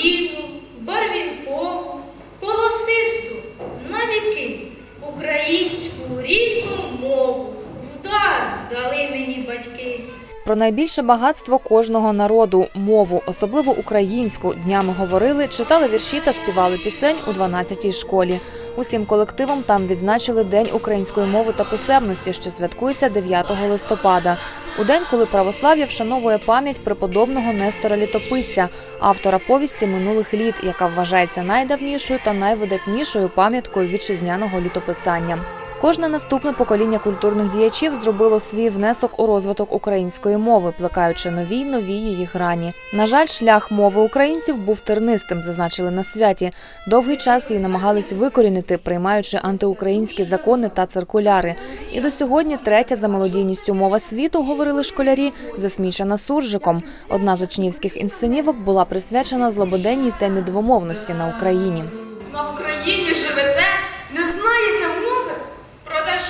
солов'їну, барвінкову, колосисту, навіки, українську рідну мову, вдар дали мені батьки. Про найбільше багатство кожного народу мову, особливо українську, днями говорили, читали вірші та співали пісень у 12-й школі. Усім колективом там відзначили День української мови та писемності, що святкується 9 листопада. У день, коли православ'я вшановує пам'ять преподобного Нестора Літописця, автора повісті минулих літ, яка вважається найдавнішою та найвидатнішою пам'яткою вітчизняного літописання. Кожне наступне покоління культурних діячів зробило свій внесок у розвиток української мови, плекаючи нові й нові її грані. На жаль, шлях мови українців був тернистим, зазначили на святі. Довгий час її намагались викорінити, приймаючи антиукраїнські закони та циркуляри. І до сьогодні третя за мелодійністю мова світу, говорили школярі, засмічена суржиком. Одна з учнівських інсценівок була присвячена злободенній темі двомовності на Україні. На Вкраїні живете, не знаєте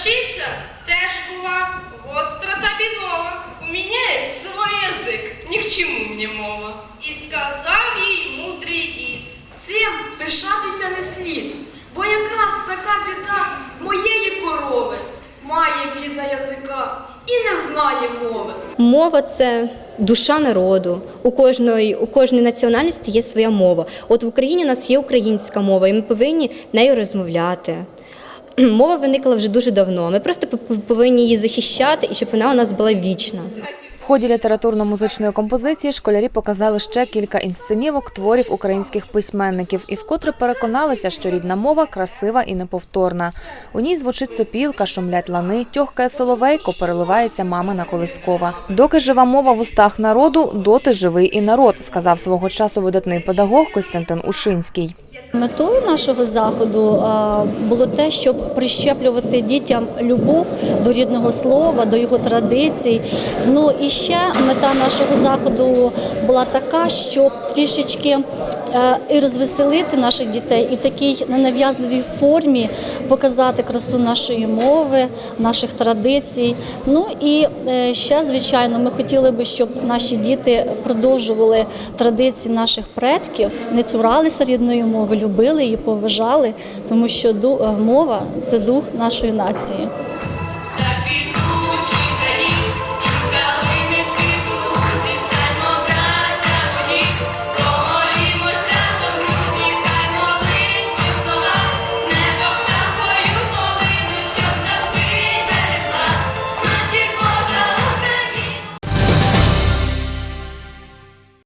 Продавщиця теж була гостра та бінова, У мене є свій язик, ні к чому мені мова. і сказав їй мудрий дід. Цим пишатися не слід, бо якраз така біда моєї корови має бідна язика і не знає мови. Мова це душа народу. У кожної, у кожної національності є своя мова. От в Україні у нас є українська мова, і ми повинні нею розмовляти. Мова виникла вже дуже давно. Ми просто повинні її захищати і щоб вона у нас була вічна. В ході літературно-музичної композиції школярі показали ще кілька інсценівок творів українських письменників і вкотре переконалися, що рідна мова красива і неповторна. У ній звучить сопілка, шумлять лани, тьохкає соловейко, переливається мамина колискова. Доки жива мова в устах народу, доти живий і народ, сказав свого часу видатний педагог Костянтин Ушинський. Метою нашого заходу було те, щоб прищеплювати дітям любов до рідного слова, до його традицій. Ну і ще мета нашого заходу була така, щоб трішечки і розвеселити наших дітей, і в такій ненав'язливій формі показати красу нашої мови, наших традицій. Ну і е, ще, звичайно, ми хотіли би, щоб наші діти продовжували традиції наших предків, не цуралися рідної мови, любили її, поважали, тому що е, мова це дух нашої нації.